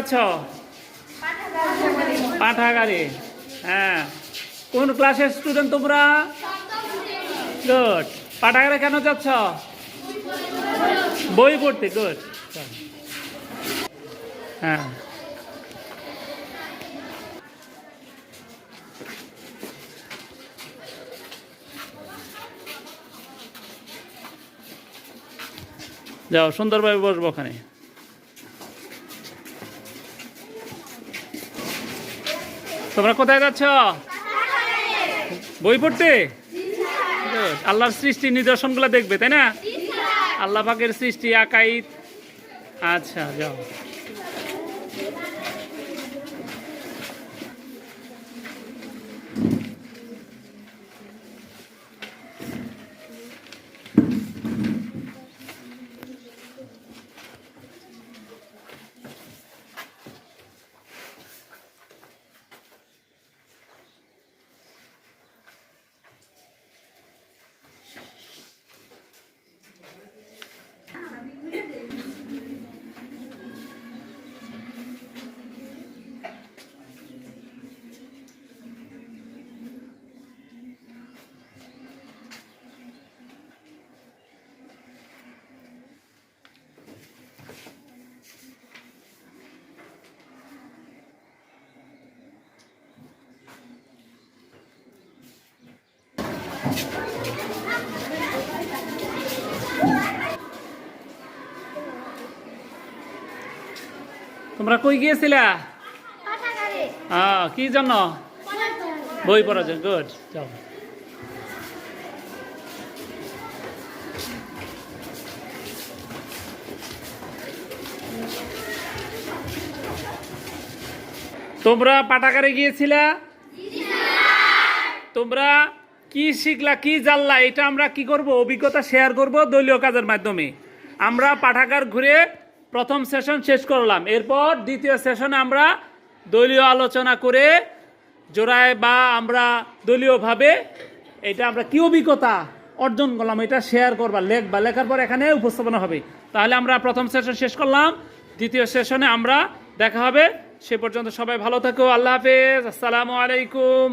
আছ? পাঠাগারে। হ্যাঁ। কোন ক্লাসের স্টুডেন্ট তোমরা? গুড পাঠাগারে কেন যাচ্ছ? বই পড়তে গুড হ্যাঁ। যাও, সুন্দরভাবে বসবো ওখানে। তোমরা কোথায় যাচ্ছ? বই পড়তে? আল্লাহর সৃষ্টি নিদর্শনগুলো দেখবে, তাই না? আল্লাহ পাকের সৃষ্টি আকাইত আচ্ছা যাও। তোমরা কই গিয়েছিলা? হ্যাঁ কি জন্য? বই পড়ার জন্য গুড যাও। তোমরা পাঠাগারে গিয়েছিলা? তোমরা কি শিখলা কি জানলা এটা আমরা কি করব? অভিজ্ঞতা শেয়ার করব দলীয় কাজের মাধ্যমে। আমরা পাঠাগার ঘুরে প্রথম সেশন শেষ করলাম। এরপর দ্বিতীয় সেশনে আমরা দলীয় আলোচনা করে জোড়ায় বা আমরা দলীয়ভাবে এটা আমরা কি অভিজ্ঞতা অর্জন করলাম, এটা শেয়ার করবা, লেখবা। লেখার পর এখানে উপস্থাপনা হবে। তাহলে আমরা প্রথম সেশন শেষ করলাম। দ্বিতীয় সেশনে আমরা দেখা হবে। সে পর্যন্ত সবাই ভালো থাকো। আল্লাহ হাফেজ। আসসালামু আলাইকুম।